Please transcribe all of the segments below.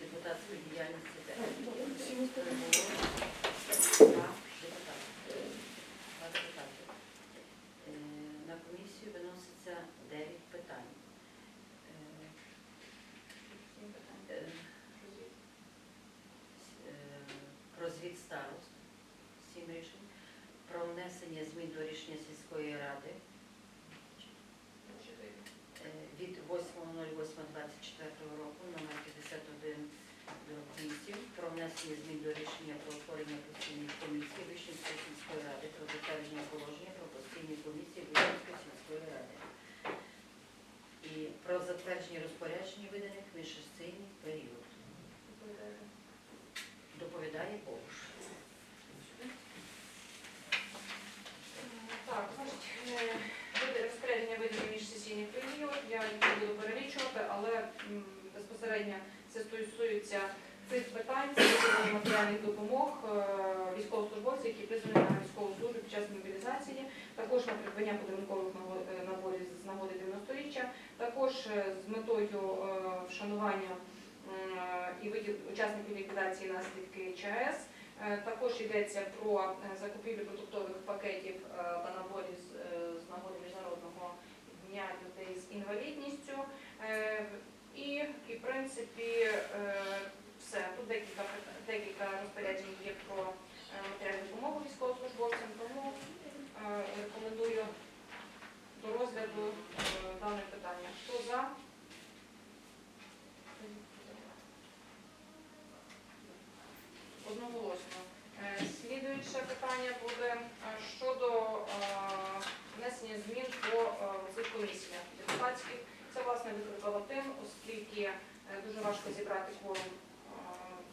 депутатської діяльності Всі ми перебуло скажемо. два депутати. Два депутати. Е, На комісію виноситься 9 питань. Е, е, е, Про звіт старост, 7 рішень, про внесення змін до рішення сільської ради внесення змін до рішення про утворення постійних комісій Вищенської сільської ради про затвердження положення про постійні комісії Вищенської сільської ради і про затвердження розпоряджень виданих міжсесійний період. Доповідає Богуш. Так, значить, е, розпорядження видані між сесійний період, я не буду перелічувати, але безпосередньо це стосується цих питань, це матеріальних допомог е, військовослужбовців, які призвані на військову службу під час мобілізації, також на придбання подарункових е, наборів з нагоди 90-річчя, також е, з метою вшанування і виділ учасників ліквідації наслідки ЧАЕС. Також йдеться про закупівлю продуктових пакетів та наборів з нагоди Міжнародного змін по е, цих комісіях депутатських. Це власне викликало тим, оскільки е, дуже важко зібрати кворум е,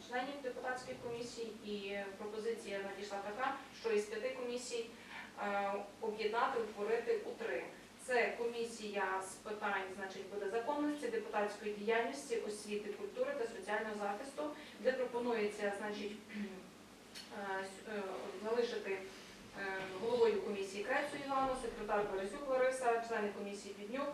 членів депутатських комісій, і пропозиція надійшла така, що із п'яти комісій об'єднати, утворити у три. Це комісія з питань, значить, буде законності, депутатської діяльності, освіти, культури та соціального захисту, де пропонується, значить, залишити головою комісії Крецу Івану, секретар Борисюк Лариса, члени комісії Піднюк,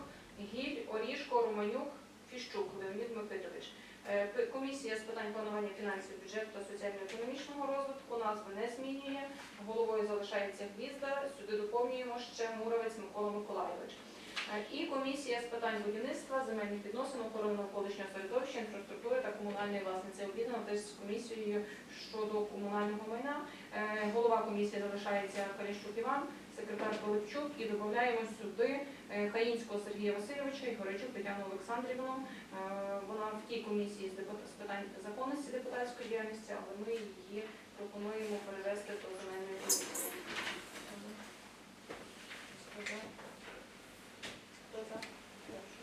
Гіль, Орішко, Романюк, Фіщук Леонід Микитович. Е, Комісія з питань планування фінансів, бюджету та соціально-економічного розвитку назви не змінює. Головою залишається Гвізда. Сюди доповнюємо ще Муровець Микола Миколайович. І комісія з питань будівництва, земельних відносин, охорони навколишнього середовища, інфраструктури та комунальної власниці об'єднана теж з комісією щодо комунального майна. Е, Голова комісії залишається Харищук Іван, секретар Пилипчук і додаємо сюди е, Хаїнського Сергія Васильовича і Горячук Тетяну Олександрівну. Е, Вона в тій комісії з питань законності депутатської діяльності, але ми її пропонуємо перевести до земельної комісії. Хто за? Хто за? Прошу.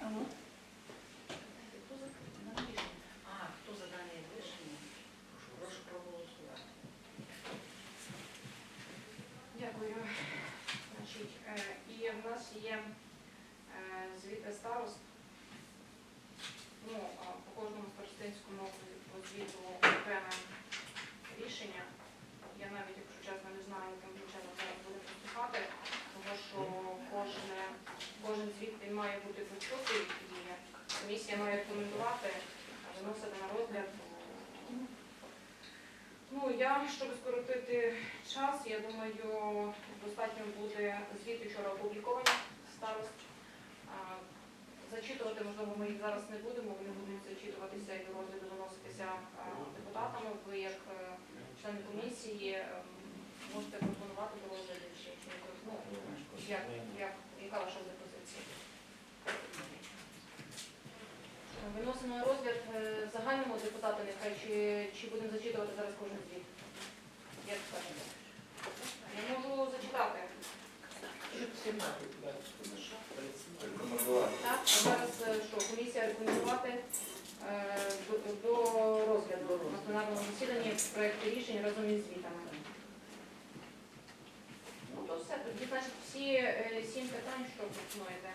А ну, Хто за дане рішення? А, хто за дане рішення? Прошу проголосувати. Дякую. Значить, е, і в нас є е, звіти старост. Ну, по кожному старостинському звіту окреме рішення. Я навіть, якщо чесно, не знаю, яким чином зараз буде поступати, тому що кожне, кожен звіт він має бути почутий і комісія має рекомендувати, виносити на розгляд. Ну, я, щоб скоротити час, я думаю, достатньо буде звіти вчора опубліковані старост. Зачитувати, можливо, ми їх зараз не будемо, вони будуть зачитуватися і до розгляду виноситися депутатами. Ви як е, члени комісії ем, можете пропонувати до розгляду чи ну, як, як, яка ваша буде позиція? Виносимо на розгляд е, загальному депутату, нехай чи, чи будемо зачитувати зараз кожен звіт? Як скажете? Я можу зачитати. Так, а зараз е, що, комісія рекомендувати е, до, до розгляду на пленарному засіданні проєкту рішень разом із звітами. Ну то все, тоді значить всі сім питань, що пропонуєте.